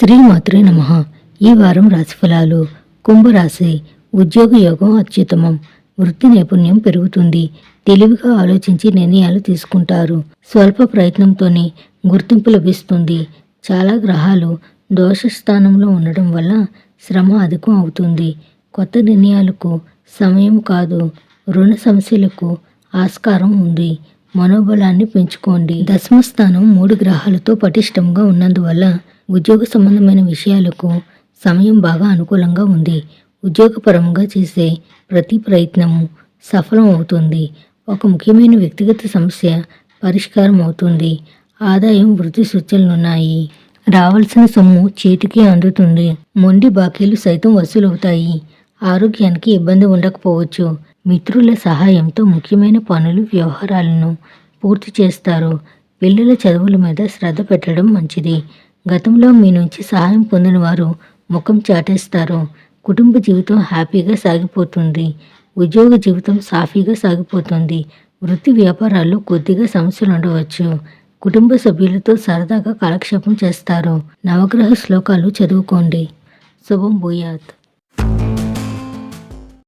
శ్రీమాతృ నమ. ఈ వారం రాశిఫలాలు కుంభరాశి ఉద్యోగ యోగం అత్యుత్తమం. వృత్తి నైపుణ్యం పెరుగుతుంది. తెలివిగా ఆలోచించి నిర్ణయాలు తీసుకుంటారు. స్వల్ప ప్రయత్నంతోనే గుర్తింపు లభిస్తుంది. చాలా గ్రహాలు దోష స్థానంలో ఉండడం వల్ల శ్రమ అధికం అవుతుంది. కొత్త నిర్ణయాలకు సమయం కాదు. రుణ సమస్యలకు ఆస్కారం ఉంది. మనోబలాన్ని పెంచుకోండి. దశమ స్థానం మూడు గ్రహాలతో పటిష్టంగా ఉన్నందువల్ల ఉద్యోగ సంబంధమైన విషయాలకు సమయం బాగా అనుకూలంగా ఉంది. ఉద్యోగపరంగా చేసే ప్రతి ప్రయత్నము సఫలం అవుతుంది. ఒక ముఖ్యమైన వ్యక్తిగత సమస్య పరిష్కారం అవుతుంది. ఆదాయం వృద్ధి సూచనలున్నాయి. రావాల్సిన సొమ్ము చేతికి అందుతుంది. మొండి బాకీలు సైతం వసూలవుతాయి. ఆరోగ్యానికి ఇబ్బంది ఉండకపోవచ్చు. మిత్రుల సహాయంతో ముఖ్యమైన పనులు వ్యవహారాలను పూర్తి చేస్తారు. పిల్లల చదువుల మీద శ్రద్ధ పెట్టడం మంచిది. గతంలో మీ నుంచి సహాయం పొందిన వారు ముఖం చాటేస్తారు. కుటుంబ జీవితం హ్యాపీగా సాగిపోతుంది. ఉద్యోగ జీవితం సాఫీగా సాగిపోతుంది. వృత్తి వ్యాపారాల్లో కొద్దిగా సమస్యలు ఉండవచ్చు. కుటుంబ సభ్యులతో సరదాగా కాలక్షేపం చేస్తారు. నవగ్రహ శ్లోకాలు చదువుకోండి. శుభం భూయాత్.